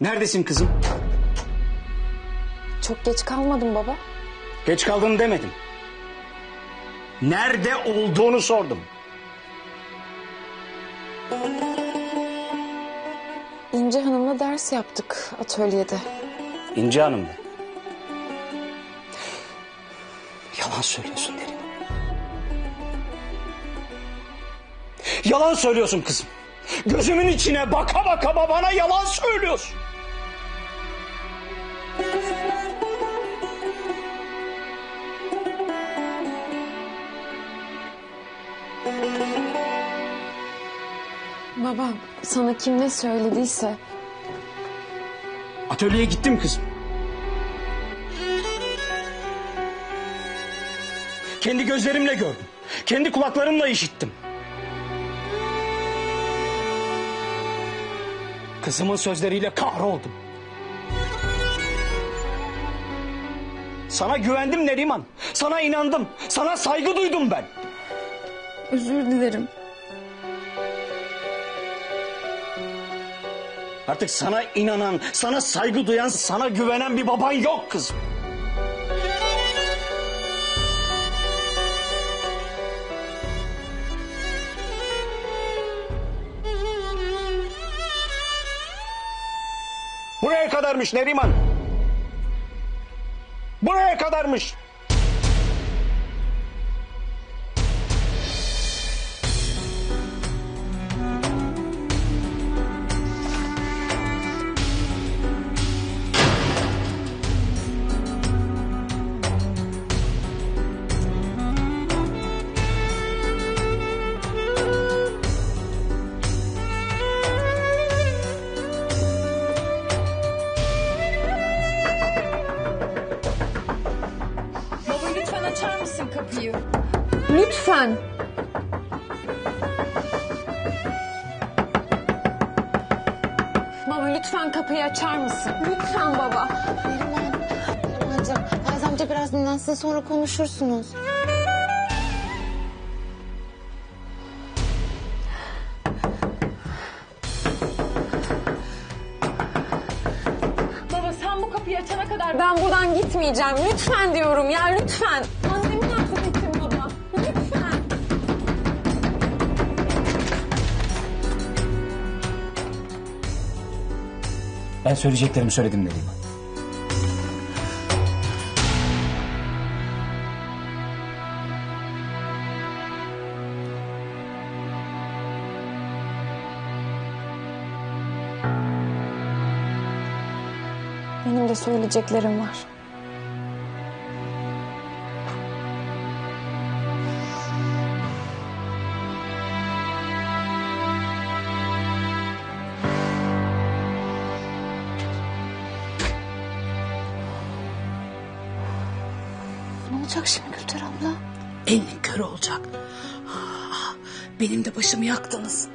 Neredesin kızım? Çok geç kalmadım baba. Geç kaldın demedim. Nerede olduğunu sordum. İnce Hanım'la ders yaptık atölyede. İnci Hanım da. Yalan söylüyorsun Neriman. Yalan söylüyorsun kızım. Gözümün içine baka baka babana yalan söylüyorsun. Baba sana kim ne söylediyse Atölyeye gittim kızım. Kendi gözlerimle gördüm. Kendi kulaklarımla işittim. Kızımın sözleriyle kahroldum. Sana güvendim Neriman. Sana inandım. Sana saygı duydum ben. Özür dilerim. Artık sana inanan, sana saygı duyan, sana güvenen bir baban yok kızım. Buraya kadarmış Neriman. Buraya kadarmış. Lütfen. Baba lütfen kapıyı açar mısın? Lütfen baba. Neriman, Nerimancığım, Faiz amca biraz dinlensin sonra konuşursunuz. Baba sen bu kapıyı açana kadar ben buradan gitmeyeceğim. Lütfen diyorum ya lütfen. Ben söyleyeceklerimi söyledim Neriman. Benim de söyleyeceklerim var. Olacak şimdi Gülter abla? Elin kör olacak. Ah, Benim de başımı yaktınız.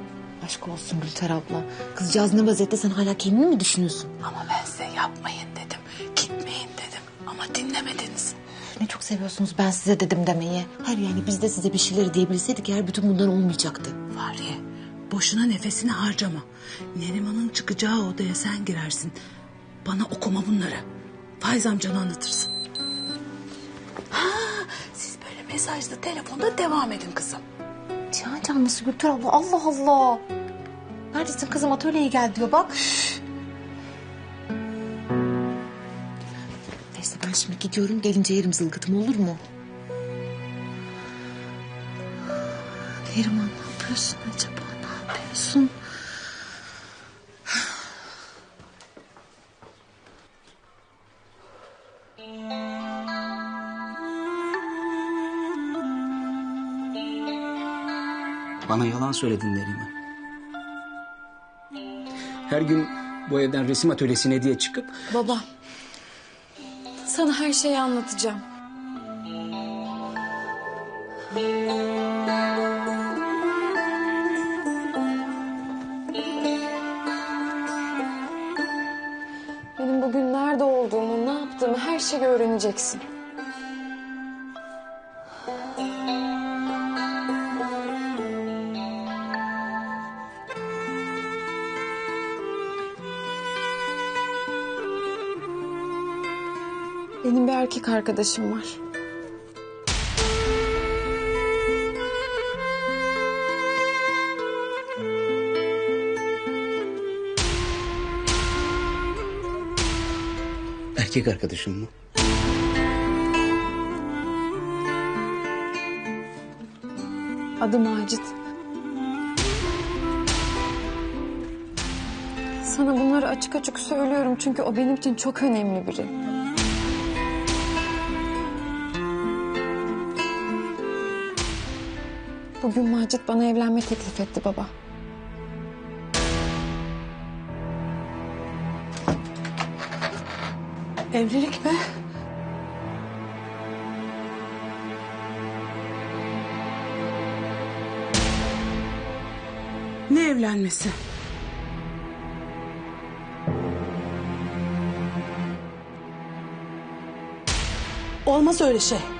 Aşk olsun Gülter abla. Kızcağız ne vaziyette sen hala kendini mi düşünüyorsun? Ama ben size yapmayın dedim. Gitmeyin dedim. Ama dinlemediniz. Ne çok seviyorsunuz ben size dedim demeyi. Hayır yani biz de size bir şeyler diyebilseydik eğer bütün bunlar olmayacaktı. Fahriye boşuna nefesini harcama. Neriman'ın çıkacağı odaya sen girersin. Bana okuma bunları. Faiz amcanı anlatırsın. Siz böyle mesajlı telefonda devam edin kızım. Cihan canlısı Gülter abla Allah Allah. Neredesin kızım atölyeye gel diyor bak. Neyse ben şimdi gidiyorum gelince yerim zılgıtım olur mu? Neriman ne yapıyorsun acaba ne yapıyorsun? Bana yalan söyledin Neriman. Her gün bu evden resim atölyesine diye çıkıp Baba. Sana her şeyi anlatacağım. Benim bugün nerede olduğumu, ne yaptığımı her şeyi öğreneceksin. Benim bir erkek arkadaşım var. Erkek arkadaşım mı? Adı Macit. Sana bunları açık açık söylüyorum çünkü o benim için çok önemli biri. Bugün Macit bana evlenme teklif etti baba. Evlilik mi? Ne evlenmesi? Olmaz öyle şey.